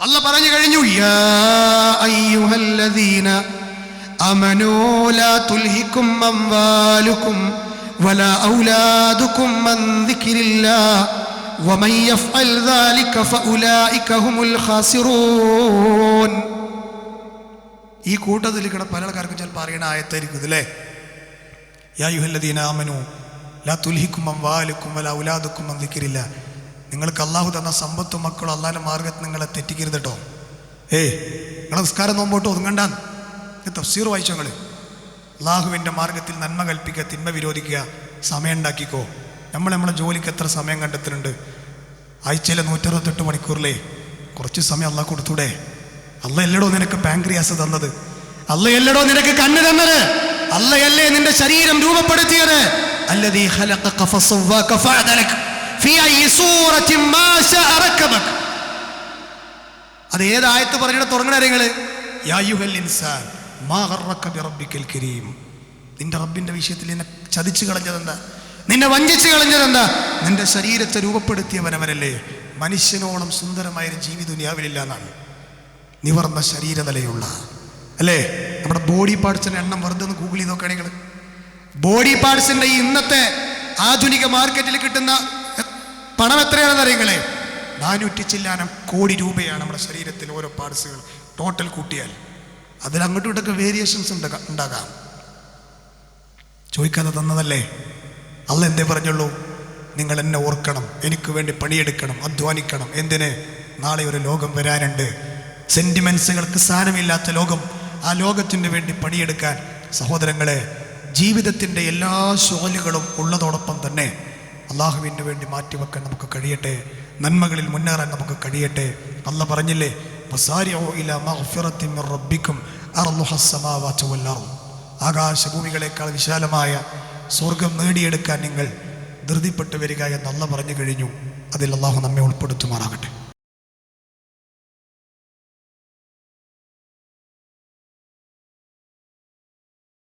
അല്ല പറഞ്ഞു കഴിഞ്ഞു ഈ കൂട്ടത്തിൽ കിട പല ആൾക്കാർക്കും ചിലപ്പോൾ അറിയണ ആയത്തായിരിക്കും ഇതല്ലേ യാ യുഹല്ലദീന ആമനു ലാ തുൽഹിക്കും അംവാലുക്കും വല ഔലാദുക്കും അൻ ദിക്രില്ലാഹ് നിങ്ങൾക്ക് അള്ളാഹു തന്ന സമ്പത്തും മക്കളും അള്ളാഹിന്റെ മാർഗത്തിൽ നിങ്ങളെ തെറ്റിക്കരുത് കേട്ടോ. ഏയ് നിങ്ങളെ നിസ്കാരം നോമ്പോട്ട് ഒതുങ്ങണ്ടാൻ തഫ്സീർ വായിച്ചോ നിങ്ങൾ അള്ളാഹുവിന്റെ മാർഗത്തിൽ നന്മ കൽപ്പിക്കുക തിന്മ വിരോധിക്കുക സമയം ഉണ്ടാക്കിക്കോ. നമ്മൾ നമ്മളെ ജോലിക്ക് എത്ര സമയം കണ്ടെത്തുന്നുണ്ട്? ആഴ്ചയിലെ നൂറ്ററുപത്തെട്ട് മണിക്കൂറിലേ. കുറച്ച് സമയം അള്ളാഹ് കൊടുത്തൂടെ. അല്ല എല്ലടോ നിനക്ക് പാങ്ക്രിയാസ് തന്നത്. അല്ല എല്ലടോ നിനക്ക് കണ്ണ് തന്നത്. അല്ലയല്ലേ നിന്റെ ശരീരം രൂപപ്പെടുത്തിയത്? അല്ലതീ അത് ഏതായത്ത് പറഞ്ഞിട്ട് തുടങ്ങണരങ്ങൾ നിന്റെ റബ്ബിന്റെ വിഷയത്തിൽ നിന്നെ ചതിച്ചു കളഞ്ഞതെന്താ? നിന്നെ വഞ്ചിച്ചു കളഞ്ഞതെന്താ? നിന്റെ ശരീരത്തെ രൂപപ്പെടുത്തിയവനവനല്ലേ? മനുഷ്യനോളം സുന്ദരമായൊരു ജീവി ദുനിയാവിലില്ല എന്നാണ് നിവർന്ന ശരീരനിലയുള്ള. അല്ലേ? നമ്മുടെ ബോഡി പാർട്സിന്റെ എണ്ണം വെറുതെ ഒന്ന് ഗൂഗിൾ ചെയ്ത് നോക്കുകയാണെങ്കിൽ ബോഡി പാർട്സിന്റെ ഈ ഇന്നത്തെ ആധുനിക മാർക്കറ്റിൽ കിട്ടുന്ന പണം എത്രയാണെന്ന് അറിയങ്ങളെ? നാനൂറ്റി ചില്ലാനം കോടി രൂപയാണ് നമ്മുടെ ശരീരത്തിൽ ഓരോ പാർട്സുകൾ. ടോട്ടൽ കൂട്ടിയാൽ. അതിൽ അങ്ങോട്ടും ഇങ്ങോട്ടൊക്കെ വേരിയേഷൻസ് ഉണ്ടാകാം. ചോദിക്കാതെ തന്നതല്ലേ? അല്ല എന്തേ പറഞ്ഞുള്ളൂ? നിങ്ങൾ എന്നെ ഓർക്കണം. എനിക്ക് വേണ്ടി പണിയെടുക്കണം അധ്വാനിക്കണം. എന്തിന്? നാളെ ഒരു ലോകം വരാനുണ്ട്. സെന്റിമെന്റ്സുകൾക്ക് സ്ഥാനമില്ലാത്ത ലോകം. ആ ലോകത്തിന് വേണ്ടി പണിയെടുക്കാൻ സഹോദരങ്ങളെ ജീവിതത്തിന്റെ എല്ലാ ശോലുകളും ഉള്ളതോടൊപ്പം തന്നെ അള്ളാഹുവിന് വേണ്ടി മാറ്റിവെക്കാൻ നമുക്ക് കഴിയട്ടെ. നന്മകളിൽ മുന്നേറാൻ നമുക്ക് കഴിയട്ടെ. അല്ല പറഞ്ഞില്ലേ? ആകാശഭൂമികളെക്കാൾ വിശാലമായ സ്വർഗം നേടിയെടുക്കാൻ നിങ്ങൾ ധൃതിപ്പെട്ടു വരിക എന്നല്ല പറഞ്ഞു കഴിഞ്ഞു. അതിൽ അള്ളാഹു നമ്മെ ഉൾപ്പെടുത്തുമാറാകട്ടെ.